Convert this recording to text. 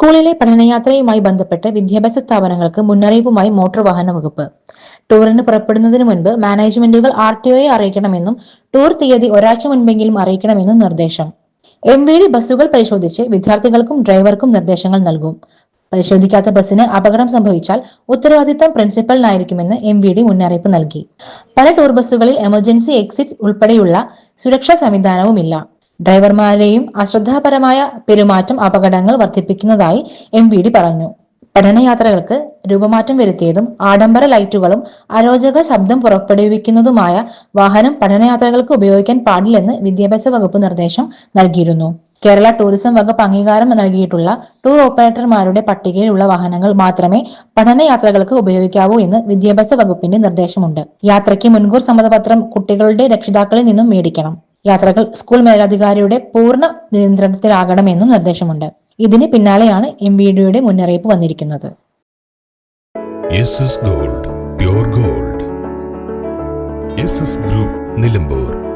സ്കൂളിലെ പഠനയാത്രയുമായി ബന്ധപ്പെട്ട് വിദ്യാഭ്യാസ സ്ഥാപനങ്ങൾക്ക് മുന്നറിയിപ്പുമായി മോട്ടോർ വാഹന വകുപ്പ്. ടൂറിന് പുറപ്പെടുന്നതിന് മുൻപ് മാനേജ്മെന്റുകൾ ആർ ടി ഒയെ അറിയിക്കണമെന്നും ടൂർ തീയതി ഒരാഴ്ച മുൻപെങ്കിലും അറിയിക്കണമെന്നും നിർദ്ദേശം. എം വി ഡി ബസ്സുകൾ പരിശോധിച്ച് വിദ്യാർത്ഥികൾക്കും ഡ്രൈവർക്കും നിർദ്ദേശങ്ങൾ നൽകും. പരിശോധിക്കാത്ത ബസ്സിന് അപകടം സംഭവിച്ചാൽ ഉത്തരവാദിത്തം പ്രിൻസിപ്പലിനായിരിക്കുമെന്ന് എം വി ഡി മുന്നറിയിപ്പ് നൽകി. പല ടൂർ ബസ്സുകളിൽ എമർജൻസി എക്സിറ്റ് ഉൾപ്പെടെയുള്ള സുരക്ഷാ സംവിധാനവുമില്ല. ഡ്രൈവർമാരെയും അശ്രദ്ധാപരമായ പെരുമാറ്റം അപകടങ്ങൾ വർദ്ധിപ്പിക്കുന്നതായി എം വി ഡി പറഞ്ഞു. പഠനയാത്രകൾക്ക് രൂപമാറ്റം വരുത്തിയതും ആഡംബര ലൈറ്റുകളും അരോചക ശബ്ദം പുറപ്പെടുവിക്കുന്നതുമായ വാഹനം പഠനയാത്രകൾക്ക് ഉപയോഗിക്കാൻ പാടില്ലെന്ന് വിദ്യാഭ്യാസ വകുപ്പ് നിർദ്ദേശം നൽകിയിരുന്നു. കേരള ടൂറിസം വകുപ്പ് അംഗീകാരം നൽകിയിട്ടുള്ള ടൂർ ഓപ്പറേറ്റർമാരുടെ പട്ടികയിലുള്ള വാഹനങ്ങൾ മാത്രമേ പഠനയാത്രകൾക്ക് ഉപയോഗിക്കാവൂ എന്ന് വിദ്യാഭ്യാസ വകുപ്പിന്റെ നിർദ്ദേശമുണ്ട്. യാത്രയ്ക്ക് മുൻകൂർ സമ്മതപത്രം കുട്ടികളുടെ രക്ഷിതാക്കളിൽ നിന്നും മേടിക്കണം. യാത്രകൾ സ്കൂൾ മേലധികാരിയുടെ പൂർണ നിയന്ത്രണത്തിലാകണമെന്നും നിർദ്ദേശമുണ്ട്. ഇതിന് പിന്നാലെയാണ് എം വി ഡിയുടെ മുന്നറിയിപ്പ് വന്നിരിക്കുന്നത്. Gold gold. ഗ്രൂപ്പ് നിലമ്പൂർ.